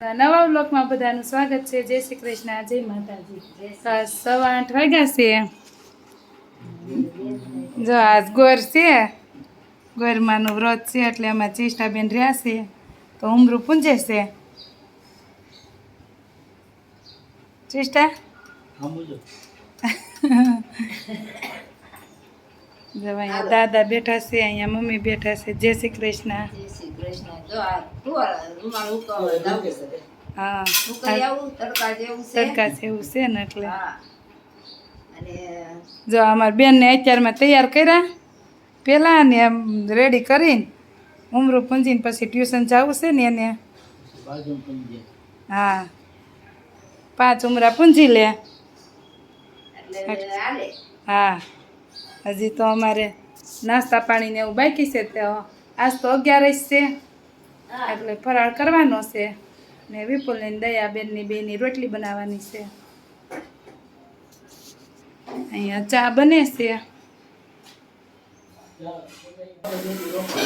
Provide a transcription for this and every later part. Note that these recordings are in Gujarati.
નવા બ્લોકમાં બધાનું સ્વાગત છે. જય શ્રી કૃષ્ણ. જય માતાજી. સવા આઠ વાગ્યા છે. જો આજ ગોર છે. ગોરમાનું વ્રત છે એટલે એમાં ચેષ્ટાબેન રહ્યા છે. તો ઉમરું પૂંજે છે. ચેષ્ટા જો અહીંયા દાદા બેઠા છે અહીંયા મમ્મી બેઠા છે. જય શ્રી કૃષ્ણ. જય શ્રી કૃષ્ણ. જો આ ટુવાલ રૂમાલ ઉકાળો લાવું છે. હા. ઉકાળી આવું, તડકા જેવું છે. ને એટલે. જો અમારા બેનને અત્યારમાં તૈયાર કર્યા. પહેલાં ને એમ રેડી કરીને ઉમરું પૂંજીને પછી ટ્યુશન જવું છે ને એને. હા. પાંચ ઉમરા પૂંજી લે. હા. હજી તો અમારે નાસ્તા પાણીને એવું બાકી છે તો આજ તો અગિયારસ છે. એટલે ફરાળ કરવાનો છે ને વિપુલની ને દયાબેનની બેની રોટલી બનાવવાની છે. અહીંયા ચા બને છે.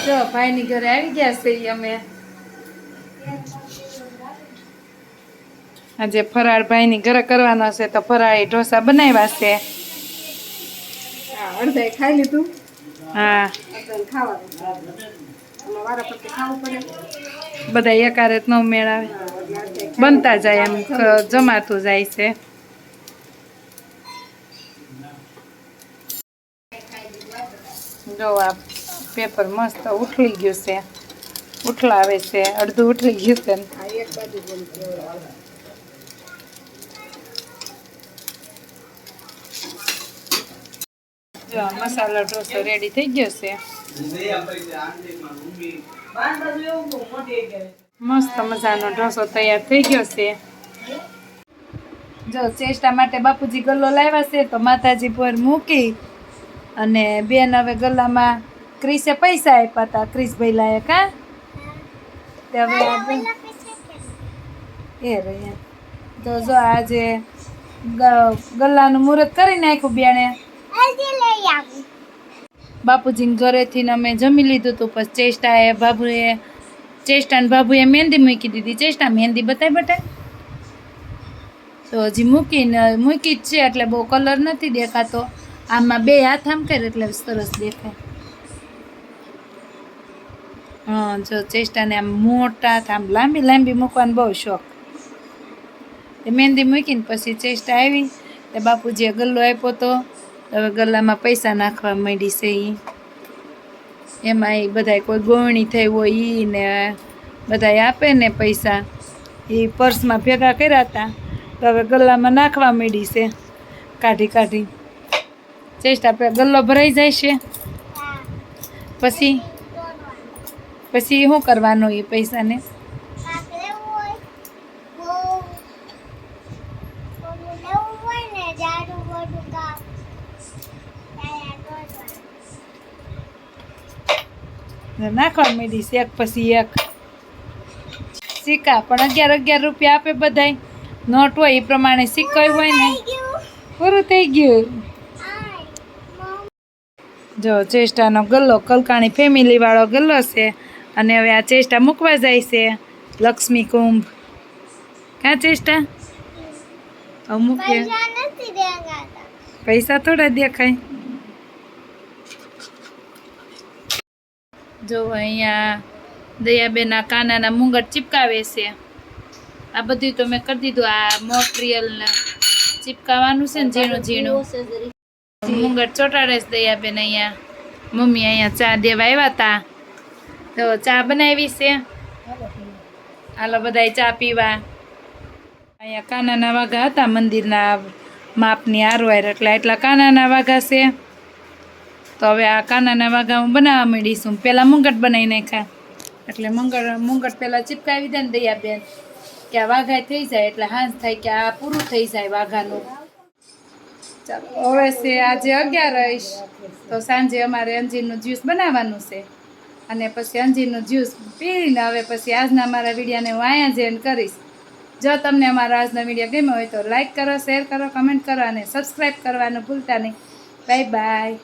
જો ભાઈની ઘરે આવી ગયા છે અમે. આજે ફરાળ ભાઈની ઘરે કરવાનો છે તો ફરાળી ઢોસા બનાવ્યા છે. અડધાય ખાઈ લીધું. હા. બધા એકારે ન મેળાવે. બનતા જાય એમ જમાતું જાય છે. જો આ પેપર મસ્ત ઉઠલી ગયું છે. ઉઠલાવે છે. અડધું ઉઠલી ગયું છે ને. આ એક બાજુ બોલ જો, મસાલો ઢોસો રેડી થઈ ગયો છે. મસ્ત મજાનો ઢોસો તૈયાર થઈ ગયો છે. જો, ચેષ્ટા માટે બાપુજી ગલ્લો લાવ્યા છે, તો માતાજી પર મૂકી અને બેન હવે ગલ્લામાં ક્રિસે પૈસા આપ્યા હતા. ક્રિસભાઈ લાયક કા તે હવે એ રહ્યા તો જો, આજે ગલ્લાનું મુહૂર્ત કરી નાખ્યું બેને. બાપુજીને ઘરેથી અમે જમી લીધું હતું પછી ચેષ્ટાએ બાબુએ, ચેષ્ટા ને બાબુએ મહેંદી મૂકી દીધી. ચેષ્ટા મહેંદી બતાવી બતાય તો હજી મૂકીને, મૂકી જ છે, એટલે બહુ કલર નથી દેખાતો. આમાં બે હાથ આમ કરે એટલે સરસ દેખાય. હા, જો ચેષ્ટાને આમ મોટા આમ લાંબી લાંબી મૂકવાનો બહુ શોખ. એ મહેંદી મૂકીને પછી ચેષ્ટા આવી, તે બાપુજીએ ગલ્લો આપ્યો તો હવે ગલ્લામાં પૈસા નાખવા માંડી છે એ એમાં એ બધાય કોઈ ગોવણી થઈ હોય એ ને બધાય આપે ને પૈસા. એ પર્સમાં ભેગા કર્યા હતા, તો હવે ગલ્લામાં નાખવા માંડી છે. કાઢી કાઢી. ચેસ્ટ આપણે ગલ્લો ભરાઈ જાય છે. પછી પછી શું કરવાનું એ પૈસાને? નાખવા માંડી છે એક પછી એક. સિક્કા પણ અગિયાર અગિયાર રૂપિયા આપે બધાય. નોટ હોય એ પ્રમાણે સિક્કો હોય ને. પૂરું થઈ ગયું. જો ચેષ્ટાનો ગલ્લો કલકાણી ફેમિલીવાળો ગલ્લો છે. અને હવે આ ચેષ્ટા મૂકવા જાય છે. લક્ષ્મી કુંભ. ક્યાં ચેષ્ટા? અમુક પૈસા થોડા દેખાય. જો અહીંયા દયાબેના કાનાના મુંગટ ચીપકાવે છે. આ બધું તો મેં કરી દીધું. આ મોટરિયલ ચીપકાવાનું છે ને ઝીણું ઝીણું. મુંગટ ચોટાડે છે દયાબેન અહીંયા. મમ્મી અહીંયા ચા દેવા આવ્યા હતા તો ચા બનાવી છે. હાલો બધાય ચા પીવા. અહીંયા કાનાના વાઘા હતા મંદિરના માપની આરવાર એટલે એટલા કાનાના વાઘા છે. તો હવે આ કાનાના વાઘા બનાવવા માંડીશું. પહેલાં મુંગટ બનાવી નાખ્યા. એટલે મંગળ મુંગટ પહેલાં ચીપકાવી દે ને દયાબેન, કે આ વાઘા થઈ જાય એટલે હાંસ થાય કે આ પૂરું થઈ જાય વાઘાનું. ચાલો, હવે છે આજે રહીશ તો સાંજે અમારે અંજીરનું જ્યુસ બનાવવાનું છે. અને પછી અંજીરનું જ્યુસ પીને હવે પછી આજના મારા વિડીયાને હું અહીંયા જ કરીશ. જો તમને અમારો આજનો વીડિયો ગમ્યો હોય તો લાઇક કરો, શેર કરો, કમેન્ટ કરો અને સબસ્ક્રાઈબ કરવાનું ભૂલતા નહીં. Bye bye.